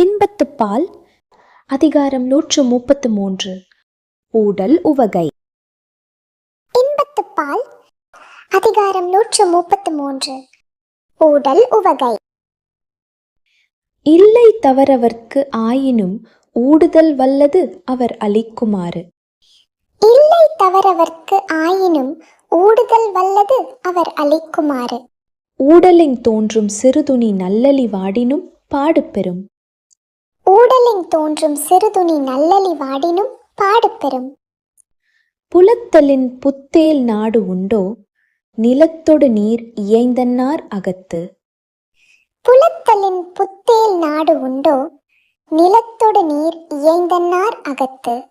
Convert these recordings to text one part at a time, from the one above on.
இன்பத்துப்பால் அதிகாரம் நூற்று முப்பத்து மூன்று. ஊடல் உவகை. இன்பத்துப்பால் அதிகாரம் நூற்று முப்பத்து மூன்று. ஊடல் உவகை. இல்லை தவறவர்க்கு ஆயினும் ஊடுதல் வல்லது அவர் அளிக்குமாறு. இல்லை தவறவர்க்கு ஆயினும் ஊடுதல் வல்லது அவர் அளிக்குமாறு. ஊடலின் தோன்றும் சிறுதுணி நல்லலி வாடினும் பாடுபெறும். ஊடலின் தோன்றும் சிறுதுணி நல்லலி வாடினும் பாடுபெறும். புலத்தலின் புத்தேல் நாடு உண்டோ நிலத்தொடு நீர் இயைந்தன்னார் அகத்து. புலத்தலின் புத்தேல் நாடு உண்டோ? நிலத்தொடு நீர் இயைந்தன்னார் அகத்து.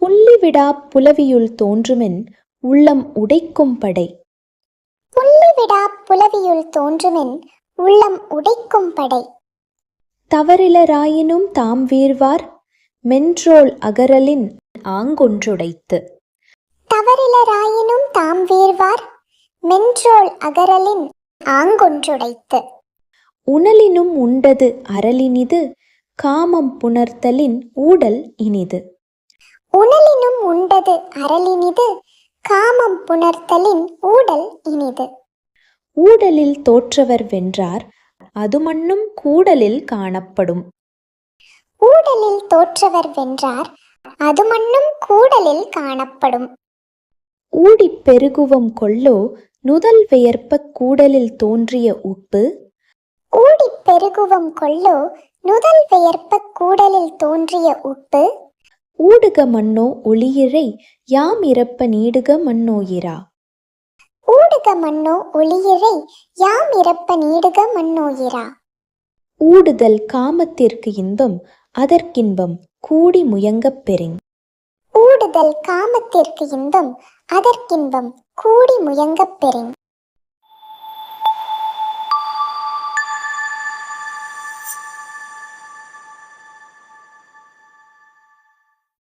புள்ளிவிடா புலவியுள் தோன்றுமென் உள்ளம் உடைக்கும் படை. புள்ளிவிடா புலவியுள் தோன்றுமென் உள்ளம் உடைக்கும் படை. தவறிலராயினும் தாம் வீழ்வார் மென்றோள் அகரலின் ஆங்கொன்றுடைத்து. தவறிலராயினும் தாம் வீழ்வார் மென்றோள் அகரலின் ஆங்கொன்றுடைத்து. உணலினும் உண்டது அரலினிது காமம் புணர்த்தலின் ஊடல் இனிது. உணலினும் உண்டது அரளினிது காமம் புணர்த்தலின் ஊடல் இனிது. ஊடலில் தோற்றவர் வென்றார் அதுமன்னும் கூடலில் காணப்படும். ஊடலில் தோற்றவர் வென்றார் அது மண்ணும் கூடலில் காணப்படும். ஊடிப் பெருகுவம் கொள்ளோ நுதல் பெயர்ப்பக் கூடலில் தோன்றிய உப்பு ஊடிப் பெருகுவம் கொள்ளோ நுதல் பெயர்ப்பக் கூடலில் தோன்றிய உப்பு? ஊடுக மண்ணோ ஒளியிறை யாம் இறப்ப நீடுக மண்ணோ இரா? ஊடுக மண்ணோ ஒளியிறை யாம் இறப்ப நீடுக மண்ணோயிரா ஊடுதல் காமத்திற்கு இன்பம் அதற்கின்பம் கூடி முயங்கப் பெறின். ஊடுதல் காமத்திற்கு இன்பம் அதற்கின்பம் கூடி முயங்கப் பெறின்.